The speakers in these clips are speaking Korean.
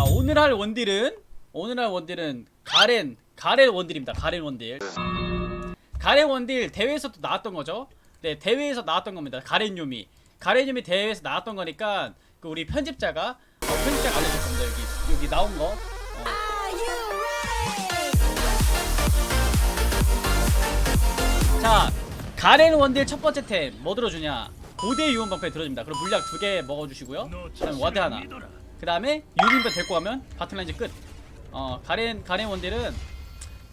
자 오늘 할 원딜은 오늘 할 원딜은 가렌 가렌 원딜입니다. 가렌 원딜. 가렌 원딜 대회에서도 나왔던 거죠. 네 대회에서 나왔던 겁니다. 가렌 유미 가렌 유미 대회에서 나왔던 거니까 그 우리 편집자가 어, 편집자가 알려줄 겁니다. 여기 여기 나온 거. 어. 자 가렌 원딜 첫 번째 템 뭐 들어주냐? 고대 유언 방패 들어줍니다. 그럼 물약 두 개 먹어주시고요. 그다음 와드 하나. 그 다음에 유닛만 데리고 가면 바틀라인즈 끝. 어 가렌 가렌 원딜은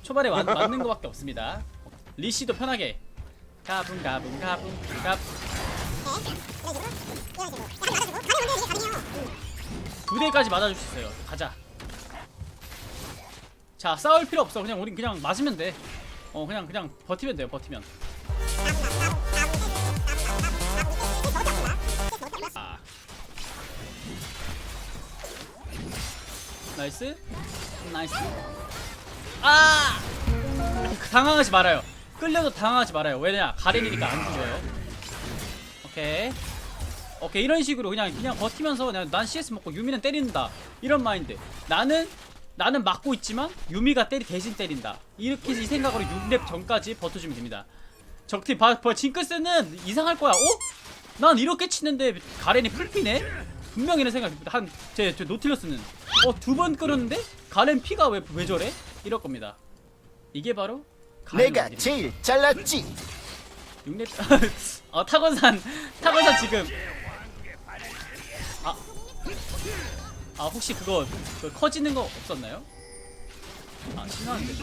초반에 맞, 맞는 거밖에 없습니다. 리시도 편하게 가붕 가붕 가붕 갑. 두 대까지 맞아줄 수 있어요. 가자. 자 싸울 필요 없어. 그냥 우린 그냥 맞으면 돼. 어 그냥 그냥 버티면 돼요. 버티면. 나이스? 나이스? 아! 당황하지 말아요. 끌려도 당황하지 말아요. 왜냐? 가렌이니까 안 죽어요. 오케이. 오케이 이런 식으로 그냥 그냥 버티면서 그냥 난 CS 먹고 유미는 때린다. 이런 마인드. 나는 나는 막고 있지만 유미가 때리 대신 때린다. 이렇게 이 생각으로 6렙 전까지 버텨주면 됩니다. 적팀 바, 바, 징크스는 이상할 거야. 어? 난 이렇게 치는데 가렌이 풀피네? 분명히 이런 생각 한제 제 노틸러스는 어 두번 끌었는데 가렌 피가 왜 왜 저래? 이럴 겁니다 이게 바로 가렌 내가 원딜입니다. 제일 잘났지. 6렙 어 타건산 타건산 지금 아, 아 혹시 그거 그 커지는 거 없었나요? 아 신화인데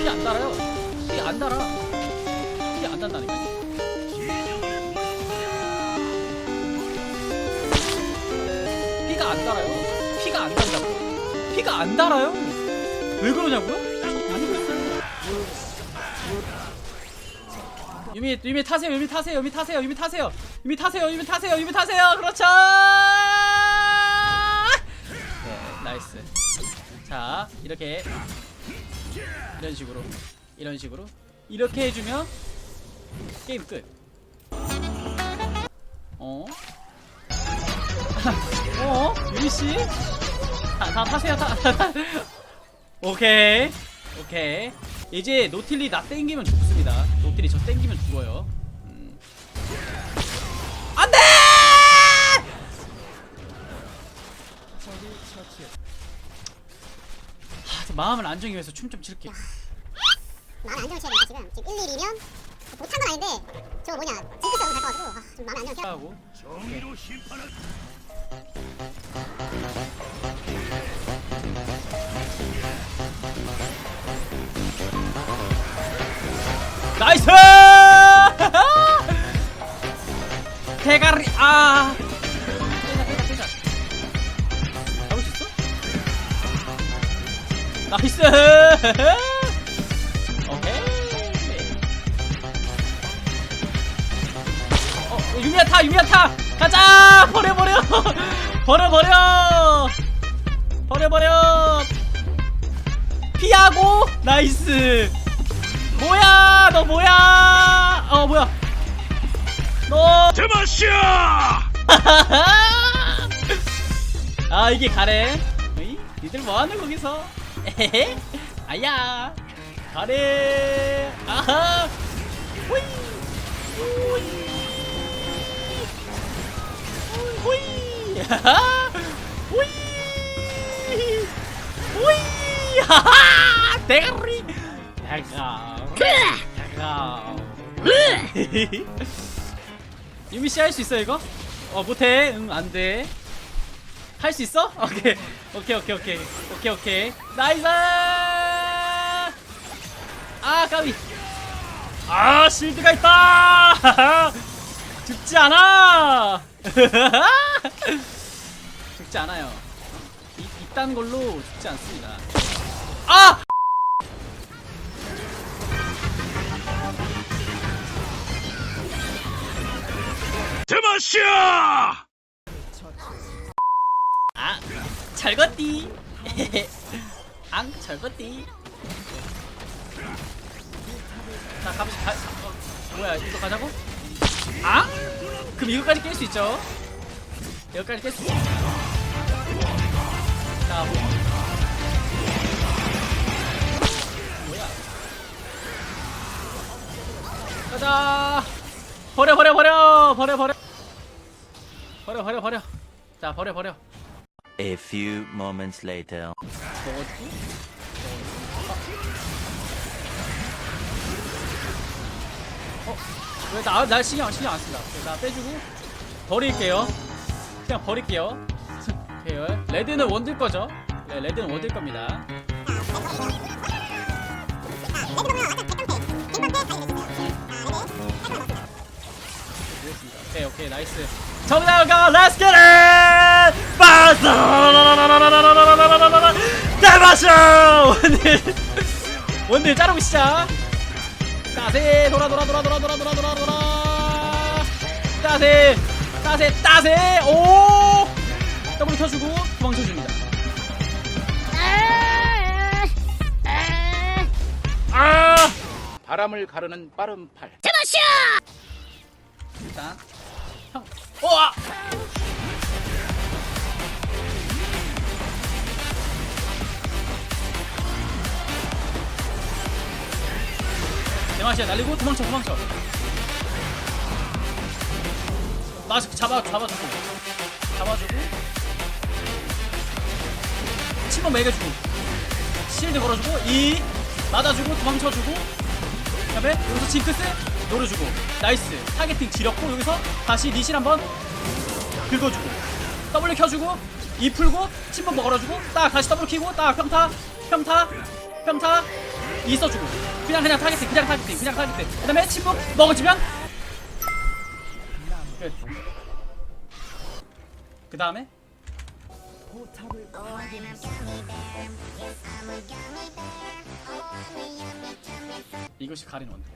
피 안 달아요 피 안 달아. 피안 단다니까. 피가 안 달아요. 피가 안 단다고. 피가 안 달아요? 왜 그러냐고요? 유미 유미 타세요 유미 타세요 유미 타세요 유미 타세요. 유미 타세요 유미 타세요 유미 타세요. 그렇죠. 네 나이스. 자 이렇게 이런 식으로 이런 식으로 이렇게 해주면 게임 끝 어? 어? 유미씨? 다, 다 타세요 다, 다. 오케이 오케이 이제 노틸리 나 땡기면 죽습니다 노틸리 저 땡기면 죽어요 음. 안돼! 하, 저 마음을 안정히 위해서 춤 좀 칠게 마음에 안정을 취해야 되니까 지금 지금 1, 2면 못한 건 아닌데 저거 뭐냐 징크스 너무 갈것 같고 아, 좀 마음에 안정을 취해야 하고 나이스! 대가리 아 빼자 빼자 빼자 잡을 수 있어? 나이스! 유미야 타, 유미야 타, 가자, 버려 버려, 버려 버려, 버려 버려, 피하고 나이스. 뭐야, 너 뭐야? 어 뭐야? 너 대마시아! 아 이게 가래. 어이? 니들 뭐 하는 거기서? 에헤, 아야, 가래. 아하, 호이, 하하 호이! 호이! 하하! 대가리! 대가 대가 유미 씨 할 수 있어 이거? 어 못해. 응 안돼. 할 수 있어? 오케이. 오케이 오케이 오케이. 오케이 오케이. 나이스! 아 까비. 아 실드가 있다! 죽지 않아 죽지 않아요 이, 이딴 걸로 죽지 않습니다 아! 대마시아! 아 절거띠 앙 절거띠 자 갑시다 가, 어, 뭐야 이거 가자고? 아? 그럼 이거까지 깰 수 있죠? 이거까지 깰 수 있죠? 버려 버려 버려 버려 버려 버려 버려 버려 자 버려 버려 A few moments later. 먹었지? 어? 왜 나, 나 신경, 신경 안 쓴다. 나 빼주고 버릴게요. 그냥 버릴게요. 오케이. 레드는 원딜 거죠? 네, 레드는 원딜 겁니다. 오케이, 오케이, 나이스. 정답가 겟 잇! 빠스! 대마쇼! 원딜 원딜 자르고 시작. 따세 돌아 돌아 돌아 돌아 돌아 돌아 돌아 돌아 따세 따세 따세 오 더블 켜주고 도망쳐줍니다 아 바람을 가르는 빠른 팔. 일단 형. 오아! 대마시야 날리고 도망쳐 도망쳐. 마스크 잡아 잡아주고. 잡아주고. 침범 매겨주고. 실드 걸어주고 이 맞아주고 도망쳐주고. 그다음에 여기서 징크스 노려주고 나이스. 타겟팅 지렸고 여기서 다시 리실 한번 긁어주고 W 켜주고 이 풀고 침범 먹어주고 딱 다시 W 키고 딱 평타 평타 평타 이 써주고. 그냥 그냥 타겟팅 그냥 타겟팅 그냥 타겟팅. 그 다음에 침범 먹어주면 그 다음에? 이것이 가린 원딜